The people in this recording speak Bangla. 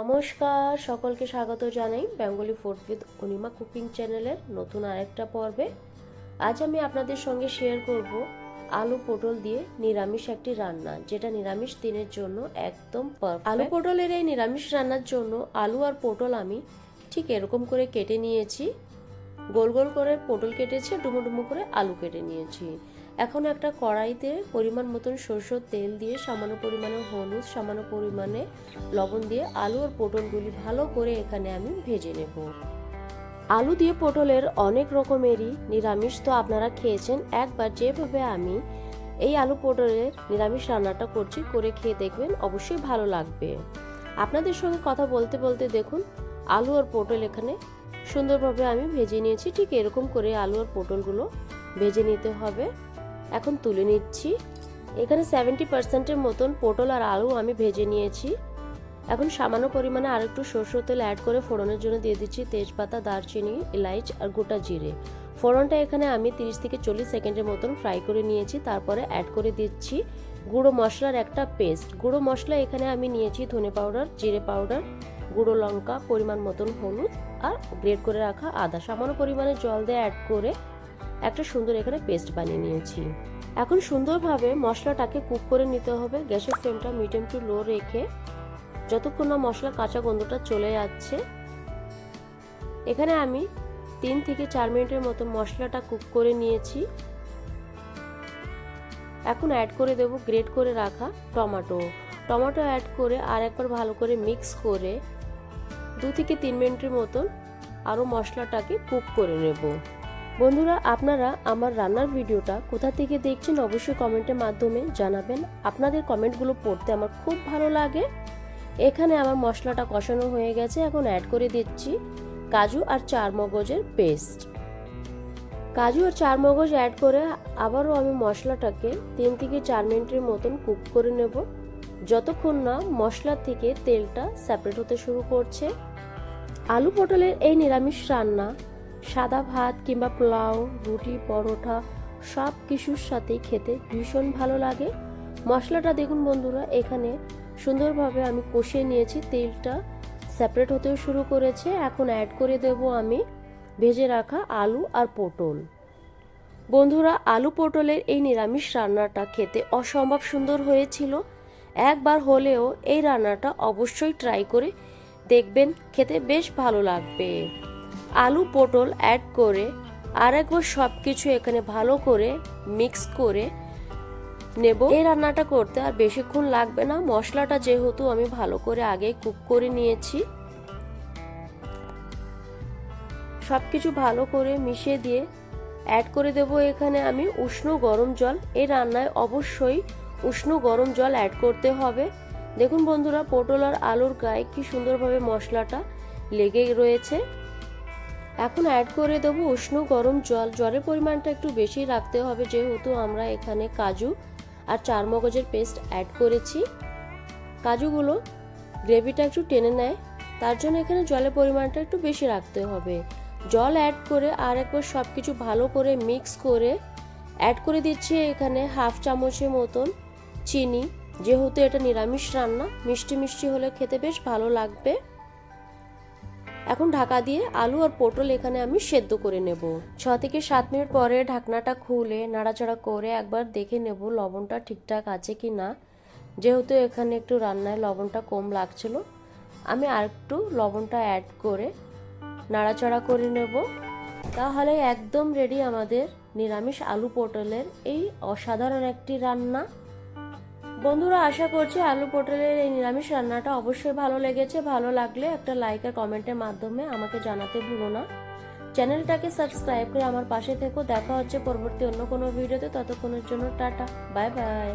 নমস্কার, সকলকে স্বাগত জানাই Bengali food with Anima cooking চ্যানেলের নতুন আরেকটা পর্বে। আজ আমি আপনাদের সঙ্গে শেয়ার করব আলু পটল দিয়ে নিরামিষ একটি রান্না, যেটা নিরামিষ দিনের জন্য একদম আলু পটলের এই নিরামিষ রান্নার জন্য আলু আর পটল আমি ঠিক এরকম করে কেটে নিয়েছি। গোল গোল করে পটল কেটেছি, ডুমো ডুমো করে আলু কেটে নিয়েছি। এখন একটা কড়াইতে পরিমাণ মতন সরষের তেল দিয়ে সামান্য পরিমাণে হলুদ, সামান্য পরিমাণে লবণ দিয়ে আলু আর পটলগুলি ভালো করে এখানে আমি ভেজে নেব। আলু দিয়ে পটলের অনেক রকমেরই নিরামিষ তো আপনারা খেয়েছেন, একবার যেভাবে আমি এই আলু পটলের নিরামিষ রান্নাটা করছি, করে খেয়ে দেখবেন অবশ্যই ভালো লাগবে। আপনাদের সঙ্গে কথা বলতে বলতে দেখুন, আলু আর পটল এখানে সুন্দরভাবে আমি ভেজে নিয়েছি, ঠিক এরকম করে আলু আর পটলগুলো ভেজে নিতে হবে। এখন তুলে নিচ্ছি। এখানে সেভেন্টি পার্সেন্টের মতন পটল আর আলু আমি ভেজে নিয়েছি। এখন সামান্য পরিমাণে আর একটু সরষের তেল অ্যাড করে ফোড়নের জন্য দিয়ে দিচ্ছি তেজপাতা, দারচিনি, এলাইচ আর গোটা জিরে। ফোড়নটা এখানে আমি 30 থেকে চল্লিশ সেকেন্ডের মতন ফ্রাই করে নিয়েছি। তারপরে অ্যাড করে দিচ্ছি গুঁড়ো মশলার একটা পেস্ট গুঁড়ো মশলা এখানে আমি নিয়েছি ধনে পাউডার, জিরে পাউডার, গুঁড়ো লঙ্কা, পরিমাণ মতন হলুদ আর গ্রেট করে রাখা আদা। সামান্য পরিমাণে জল দিয়ে অ্যাড করে একটা সুন্দর এখানে পেস্ট বানিয়ে নিয়েছি। এখন সুন্দরভাবে মশলাটাকে কুক করে নিতে হবে। গ্যাসের ফ্লেমটা মিডিয়াম টু লো রেখে যতক্ষণ না মশলা কাঁচা গন্ধটা চলে যাচ্ছে, এখানে আমি তিন থেকে চার মিনিটের মতো মশলাটা কুক করে নিয়েছি। এখন অ্যাড করে দেব গ্রেট করে রাখা টমেটো। টমেটো অ্যাড করে আর একবার ভালো করে মিক্স করে দু থেকে তিন মিনিটের মতন আরও মশলাটাকে কুক করে নেব। বন্ধুরা, আপনারা আমার রান্নার ভিডিওটা কোথা থেকে দেখছেন অবশ্যই কমেন্টের মাধ্যমে জানাবেন। আপনাদের কমেন্টগুলো পড়তে আমার খুব ভালো লাগে। এখানে আমার মশলাটা কষানো হয়ে গেছে, এখন অ্যাড করে দিচ্ছি কাজু আর চার মগজের পেস্ট কাজু আর চার মগজ অ্যাড করে আবারও আমি মশলাটাকে তিন থেকে চার মিনিটের মতন কুক করে নেব। যতক্ষণ না মশলা থেকে তেলটা সেপারেট হতে শুরু করছে। আলু পটলের এই নিরামিষ রান্না সাদা ভাত কিংবা পোলাও, রুটি, পরোটা সব কিছুর সাথেই খেতে ভীষণ ভালো লাগে। মশলাটা দেখুন বন্ধুরা, এখানে সুন্দরভাবে আমি কষিয়ে নিয়েছি, তেলটা সেপারেট হতেও শুরু করেছে। এখন অ্যাড করে দেব আমি ভেজে রাখা আলু আর পটল। বন্ধুরা, আলু পটলের এই নিরামিষ রান্নাটা খেতে অসম্ভব সুন্দর হয়েছিল। একবার হলেও এই রান্নাটা অবশ্যই ট্রাই করে দেখবেন, খেতে বেশ ভালো লাগবে। আলু পটল অ্যাড করে আর একবার সব কিছু এখানে ভালো করে মিক্স করে নেব। এই রান্নাটা করতে আর বেশিক্ষণ লাগবে না। মশলাটা যেহেতু আমি ভালো করে আগে কুক করে নিয়েছি। সব কিছু ভালো করে মিশিয়ে দিয়ে অ্যাড করে দেব এখানে আমি উষ্ণ গরম জল। এই রান্নায় অবশ্যই উষ্ণ গরম জল অ্যাড করতে হবে। দেখুন বন্ধুরা, পটল আর আলুর গায়ে কি সুন্দরভাবে মশলাটা লেগে রয়েছে। এখন অ্যাড করে দেবো উষ্ণ গরম জল। জলের পরিমাণটা একটু বেশি রাখতে হবে যেহেতু আমরা এখানে কাজু আর চার মগজের পেস্ট অ্যাড করেছি। কাজুগুলো গ্রেভিটা একটু টেনে নেয়, তার জন্য এখানে জলের পরিমাণটা একটু বেশি রাখতে হবে। জল অ্যাড করে আর একবার সব কিছু ভালো করে মিক্স করে অ্যাড করে দিচ্ছি এখানে হাফ চামচের মতন চিনি। যেহেতু এটা নিরামিষ রান্না, মিষ্টি মিষ্টি হলে খেতে বেশ ভালো লাগবে। এখন ঢাকা দিয়ে আলু আর পটল এখানে আমি সেদ্ধ করে নেব। ছ থেকে সাত মিনিট পরে ঢাকনাটা খুলে নাড়াচাড়া করে একবার দেখে নেব লবণটা ঠিকঠাক আছে কি না। যেহেতু এখানে একটু রান্নায় লবণটা কম লাগছিল, আমি আর একটু লবণটা অ্যাড করে নাড়াচাড়া করে নেব। তাহলে একদম রেডি আমাদের নিরামিষ আলু পটলের এই অসাধারণ একটি রান্না। বন্ধুরা, আশা করছি আলু পটলের এই নিরামিষ রান্নাটা অবশ্যই ভালো লেগেছে। ভালো লাগলে একটা লাইক আর কমেন্টের মাধ্যমে আমাকে জানাতে ভুলো না। চ্যানেলটাকে সাবস্ক্রাইব করে আমার পাশে থেকো। দেখা হচ্ছে পরবর্তী অন্য কোনো ভিডিওতে ততক্ষণের জন্য টাটা। Bye bye